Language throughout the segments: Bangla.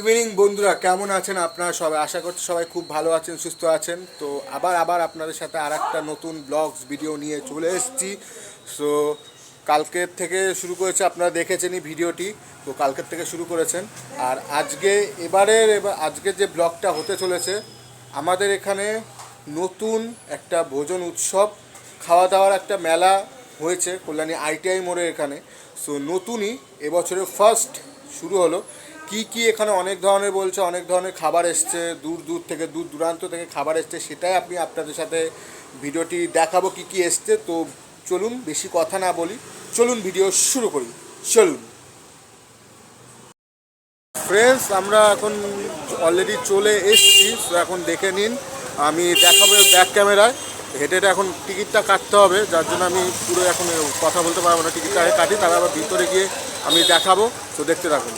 ইভিনিং বন্ধুরা, কেমন আছেন আপনারা সবাই? আশা করছি সবাই খুব ভালো আছেন, সুস্থ আছেন। তো আবার আবার আপনাদের সাথে আর একটা নতুন ব্লগস ভিডিও নিয়ে চলে এসেছি। সো কালকের থেকে শুরু করেছে, আপনারা দেখেছেনই ভিডিওটি তো কালকের থেকে শুরু করেছেন। আর আজকে, এবারের, এবার আজকের যে ব্লগটা হতে চলেছে, আমাদের এখানে নতুন একটা ভোজন উৎসব খাওয়া দাওয়ার একটা মেলা হয়েছে কল্যাণী আইটিআই মোড়ে এখানে। সো নতুনই এবছরের ফার্স্ট শুরু হলো। কি কি এখানে অনেক ধরনের বলছে? অনেক ধরনের খাবার এসছে, দূর দূর থেকে, দূর দূরান্ত থেকে খাবার এসছে, সেটাই আপনি আপনাদের সাথে ভিডিওটি দেখাবো কি কি এসছে। তো চলুন, বেশি কথা না বলি। চলুন, ভিডিও শুরু করি। চলুন। ফ্রেন্ডস আমরা এখন অলরেডি চলে এসছি। তো এখন দেখে নিন, আমি দেখাবো ব্যাক ক্যামেরায় হেঁটে হেঁটে এখন টিকিটটা কাটতে হবে, যার জন্য আমি পুরো এখন কথা বলতে পারব না। টিকিটটা আগে কাটি, তারপর আবার ভিতরে গিয়ে আমি দেখাবো। তো দেখতে থাকুন।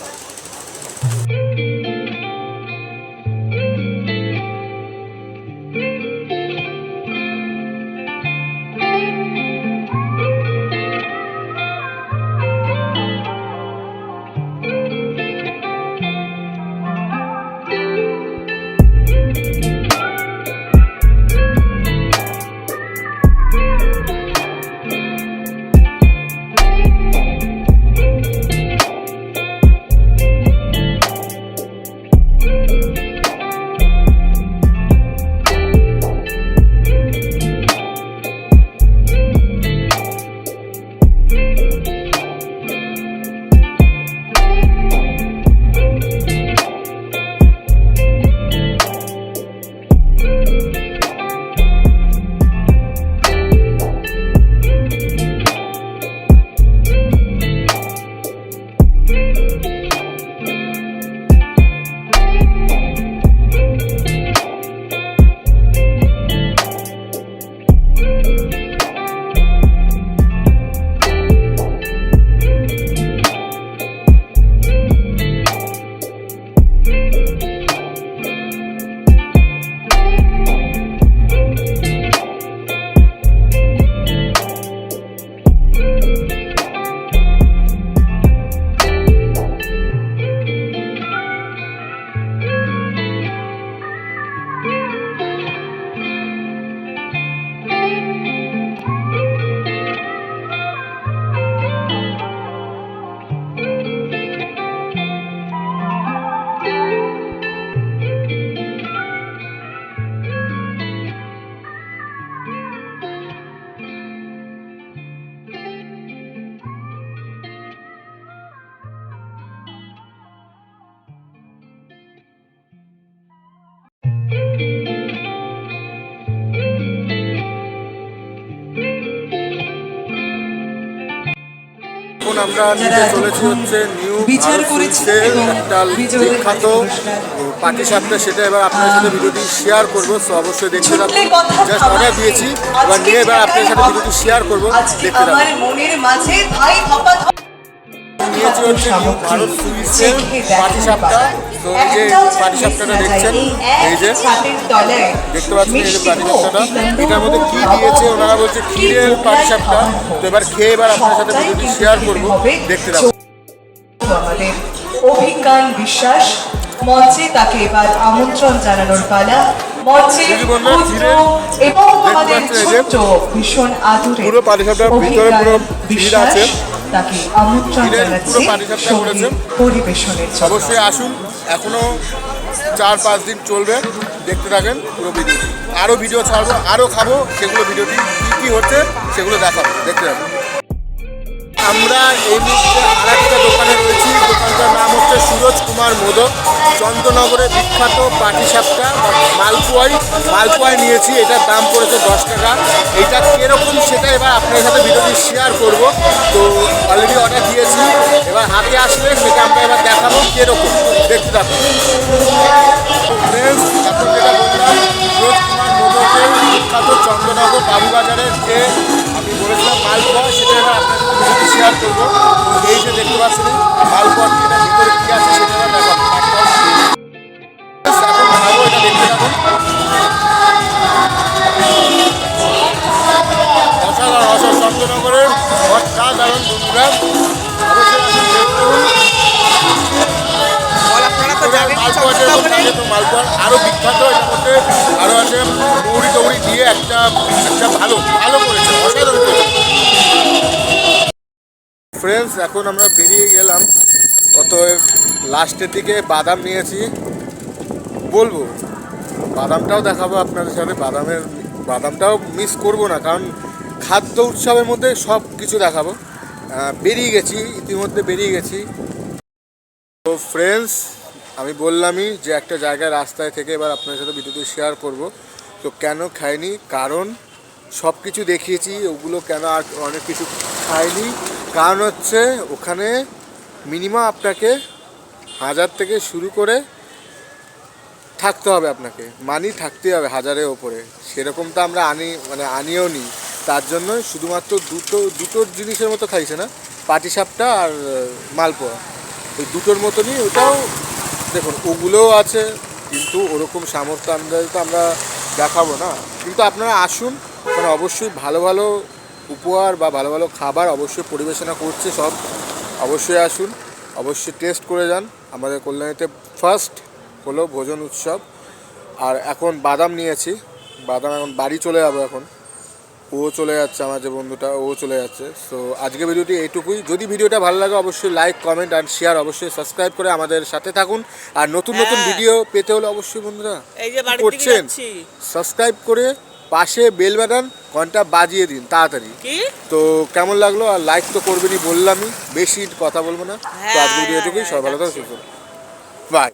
এখন আমরা নিতে চলেছি হচ্ছে নিউ বিচার করেছেন ডাল একটা বিখ্যাত পাটি পার্টি সাপটা সেটা এবার আপনার সাথে ভিডিওটি শেয়ার করব সো অবশ্যই দেখতে থাকুন। জাস্ট অর্ডার দিয়েছি এবার নিয়ে এবার আপনার সাথে ভিডিওটি শেয়ার করব দেখতে থাকুন। নিয়েছি হচ্ছে নিউ ভারত সুইটসের পার্টি তো এই যে পার্টি দেখছেন এই যে দেখতে পাচ্ছেন এই যে পাটি সাপটাটা। এটার মধ্যে কি দিয়েছে ওনারা বলছে ক্ষীরের পাটিসাপটা তো এবার খেয়ে এবার আপনার সাথে ভিডিওটি শেয়ার করব। দেখতে আমাদের অভিজ্ঞান বিশ্বাস। মঞ্চে তাকে এবার আমন্ত্রণ জানানোর পালা। মঞ্চে এবং আমাদের ছোট্ট ভীষণ আদুরে পুরো পাটিসাপটার ভিতরে পুরো ক্ষীর আছে। তাকে আমন্ত্রণ জানাচ্ছি সংগীত পরিবেশনের জন্য। অবশ্যই আসুন এখনও চার পাঁচ দিন চলবে দেখতে থাকেন পুরো ভিডিও আরও ভিডিও ছাড়বো আরও খাব সেগুলো ভিডিওটি কী কী হচ্ছে সেগুলো দেখাবো দেখতে থাকুন। আমরা এই মুহূর্তে আর একটা দোকানে রয়েছি দোকানটার নাম হচ্ছে সুরজ কুমার মোদক। চন্দ্রনগরের বিখ্যাত পাটিসাপটা মালপোয়াই মালপোয়াই নিয়েছি এটার দাম পড়েছে দশ টাকা। এটা কীরকম সেটা এবার আপনার সাথে ভিডিওটি শেয়ার করব। তো অলরেডি অর্ডার দিয়েছি এবার হাতে আসলে সেটা আমরা এবার দেখাবো কীরকম। দেখতে Friends, এখন বিখ্যাত চন্দ্রনগর বাবুবাজারের যে আমি বলেছিলাম মালপোয়া সেটা এবার আপনার সাথে শেয়ার করব। এই যে দেখতে পাচ্ছেন মালপোয়া অসাধারণ বন্ধুরা মালপোয়া আরও বিখ্যাত এর মধ্যে আরও আছে মৌরি টৌরি দিয়ে একটা একটা ভালো ভালো করেছে অসাধারণ করেছে। ফ্রেন্ডস এখন আমরা বেরিয়ে গেলাম। অত লাস্টের দিকে বাদাম নিয়েছি। বলব বাদামটাও দেখাবো আপনাদের সাথে বাদামের, বাদামটাও মিস করব না, কারণ খাদ্য উৎসবের মধ্যে সব কিছু দেখাবো। বেরিয়ে গেছি, ইতিমধ্যে বেরিয়ে গেছি। তো ফ্রেন্ডস আমি বললামই যে একটা জায়গায় রাস্তায় থেকে এবার আপনাদের সাথে ভিডিওটি শেয়ার করব। তো কেন খাইনি? কারণ সব কিছু দেখিয়েছি, ওগুলো কেন আর অনেক কিছু খাইনি। কারণ হচ্ছে ওখানে মিনিমাম আপনাকে হাজার থেকে শুরু করে থাকতে হবে আপনাকে। মানি থাকতেই হবে হাজারের ওপরে। সেরকম তো আমরা আনি মানে আনিও নি। তার জন্য শুধুমাত্র দুটো দুটো জিনিসের মতো খাইছে না? পাটিসাপটা আর মালপোয়া। ওই দুটোর মতনই ওটাও, দেখুন, ওগুলোও আছে, কিন্তু ওরকম সামর্থ্য আন্দাজে তো আমরা দেখাবো না। কিন্তু আপনারা আসুন মানে অবশ্যই ভালো ভালো উপহার বা ভালো ভালো খাবার অবশ্যই পরিবেশনা করছে সব। অবশ্যই আসুন, অবশ্যই টেস্ট করে যান। আমাদের কল্যাণীতে ফার্স্ট হলো ভোজন উৎসব। আর এখন বাদাম নিয়েছি। বাদাম এখন বাড়ি চলে যাব এখন। ও চলে যাচ্ছে আমার যে বন্ধুটা ও চলে যাচ্ছে। সো আজকে ভিডিওটি এইটুকুই। যদি ভিডিওটা ভালো লাগে অবশ্যই লাইক কমেন্ট অ্যান্ড শেয়ার অবশ্যই সাবস্ক্রাইব করে আমাদের সাথে থাকুন। আর নতুন নতুন হ্যাঁ। ভিডিও পেতে হলে অবশ্যই বন্ধুরা করছেন? সাবস্ক্রাইব করে পাশে বেল বাটন ঘণ্টা বাজিয়ে দিন তাড়াতাড়ি। তো কেমন লাগল? আর লাইক তো করবেনই বললামই। বেশি কথা বলব না। তো হ্যাঁ, আজকে ভিডিও এটুকুই হ্যাঁ, সবাই ভালো থাকুন। বাই